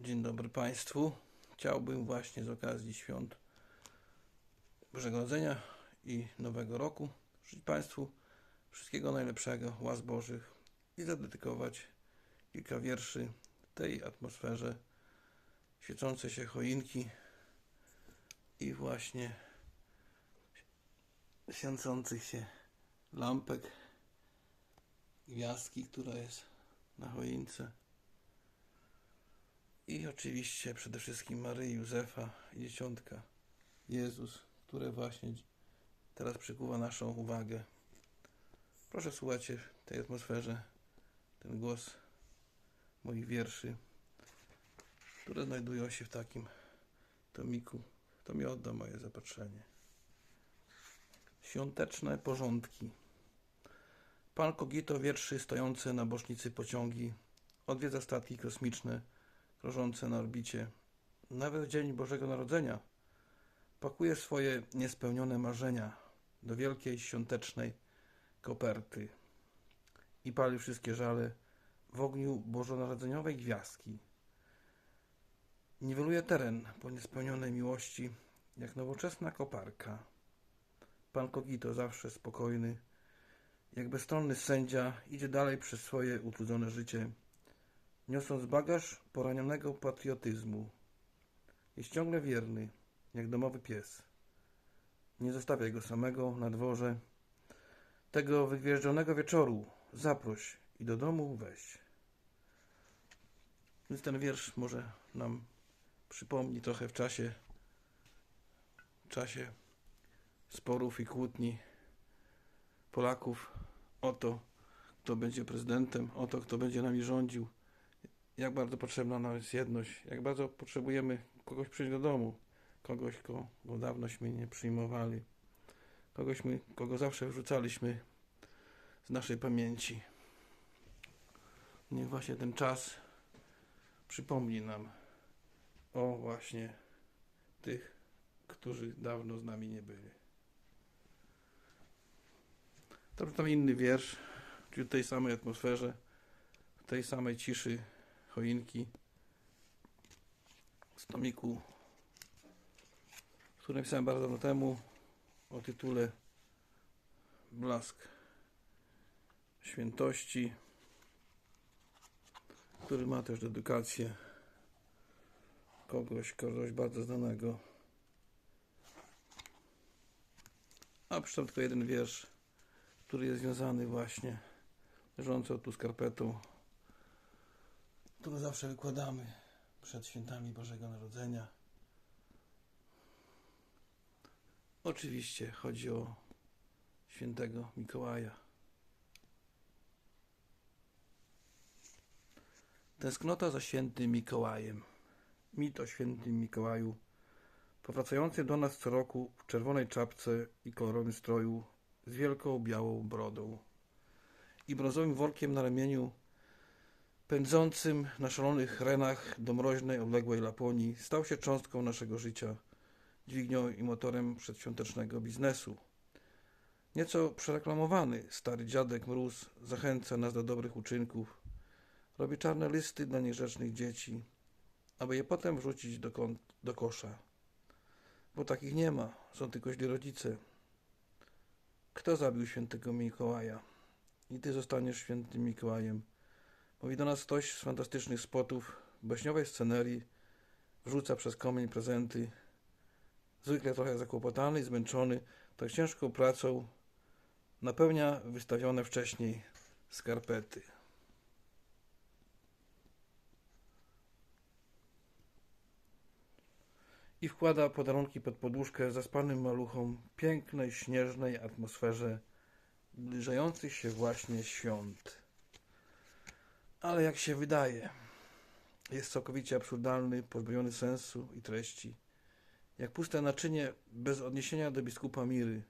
Dzień dobry Państwu. Chciałbym właśnie z okazji świąt Bożego Narodzenia i Nowego Roku życzyć Państwu wszystkiego najlepszego, łas Bożych i zadedykować kilka wierszy tej atmosferze świecące się choinki i właśnie świecących się lampek, gwiazdki, która jest na choince. I oczywiście przede wszystkim Maryi, Józefa i Dzieciątka Jezus, które właśnie teraz przykuwa naszą uwagę. Proszę słuchajcie w tej atmosferze ten głos moich wierszy, które znajdują się w takim tomiku. To mi odda moje zapatrzenie. Świąteczne porządki. Pan Kogito wierszy stojące na bocznicy pociągi odwiedza statki kosmiczne krążące na orbicie. Nawet w dzień Bożego Narodzenia pakuje swoje niespełnione marzenia do wielkiej świątecznej koperty i pali wszystkie żale w ogniu bożonarodzeniowej gwiazdki. Niweluje teren po niespełnionej miłości, jak nowoczesna koparka. Pan Kogito zawsze spokojny, jak bezstronny sędzia, idzie dalej przez swoje utrudzone życie, niosąc bagaż poranionego patriotyzmu. Jest ciągle wierny, jak domowy pies. Nie zostawia go samego na dworze. Tego wygwieżdżonego wieczoru zaproś i do domu weź. Więc ten wiersz może nam przypomni trochę w czasie, czasie sporów i kłótni Polaków o to, kto będzie prezydentem, o to, kto będzie nami rządził jak bardzo potrzebna nam jest jedność, jak bardzo potrzebujemy kogoś przyjść do domu, kogoś, kogo dawnośmy nie przyjmowali, kogoś, my, kogo zawsze wrzucaliśmy z naszej pamięci. Niech właśnie ten czas przypomni nam o właśnie tych, którzy dawno z nami nie byli. To tam inny wiersz, czyli w tej samej atmosferze, w tej samej ciszy choinki z tomiku, który napisałem bardzo dawno temu o tytule Blask Świętości, który ma też dedykację kogoś, kogoś bardzo znanego. A przeczytam tylko jeden wiersz, który jest związany właśnie leżącą tu skarpetą zawsze wykładamy przed świętami Bożego Narodzenia. Oczywiście chodzi o świętego Mikołaja. Tęsknota za świętym Mikołajem. Mit o świętym Mikołaju, powracający do nas co roku w czerwonej czapce i kolorowym stroju z wielką białą brodą i brązowym workiem na ramieniu pędzącym na szalonych renach do mroźnej, odległej Laponii, stał się cząstką naszego życia, dźwignią i motorem przedświątecznego biznesu. Nieco przereklamowany stary dziadek Mróz zachęca nas do dobrych uczynków, robi czarne listy dla niegrzecznych dzieci, aby je potem wrzucić do, do kosza. Bo takich nie ma, są tylko źli rodzice. Kto zabił świętego Mikołaja? I ty zostaniesz świętym Mikołajem. Mówi do nas ktoś z fantastycznych spotów, baśniowej scenerii, wrzuca przez komień prezenty. Zwykle trochę zakłopotany i zmęczony tak ciężką pracą, napełnia wystawione wcześniej skarpety. I wkłada podarunki pod poduszkę zaspanym maluchom pięknej, śnieżnej atmosferze zbliżających się właśnie świąt ale jak się wydaje, jest całkowicie absurdalny, pozbawiony sensu i treści. Jak puste naczynie bez odniesienia do biskupa Miry,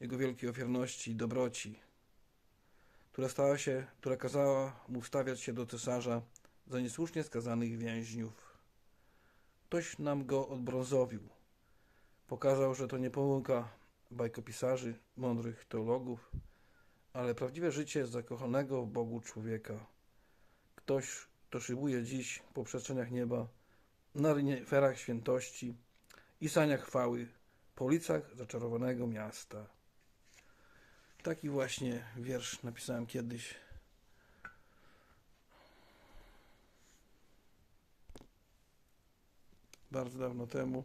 jego wielkiej ofiarności i dobroci, która stała się, która kazała mu stawiać się do cesarza za niesłusznie skazanych więźniów. Ktoś nam go odbrązowił. Pokazał, że to nie pomyłka bajkopisarzy, mądrych teologów, ale prawdziwe życie zakochanego w Bogu człowieka ktoś, kto to szybuje dziś po przestrzeniach nieba, na reniferach świętości i saniach chwały, po ulicach zaczarowanego miasta. Taki właśnie wiersz napisałem kiedyś. Bardzo dawno temu.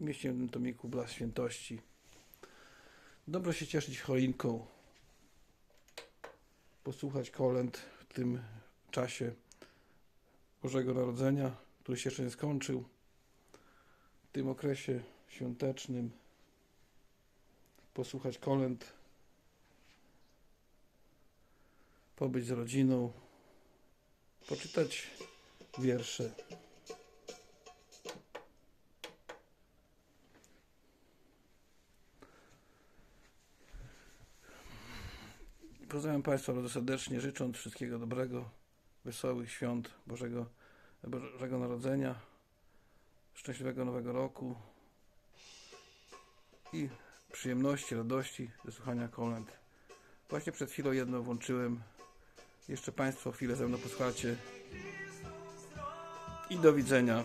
Mieściłem w tym tomiku Blask Świętości. Dobrze się cieszyć choinką. Posłuchać kolęd w tym czasie Bożego Narodzenia, który się jeszcze nie skończył. W tym okresie świątecznym. Posłuchać kolęd. Pobyć z rodziną. Poczytać wiersze. Pozdrawiam Państwa bardzo serdecznie, życząc wszystkiego dobrego, wesołych świąt Bożego, Bożego Narodzenia, szczęśliwego Nowego Roku i przyjemności, radości ze słuchania kolęd. Właśnie przed chwilą jedno włączyłem. Jeszcze Państwo chwilę ze mną posłuchacie. I do widzenia.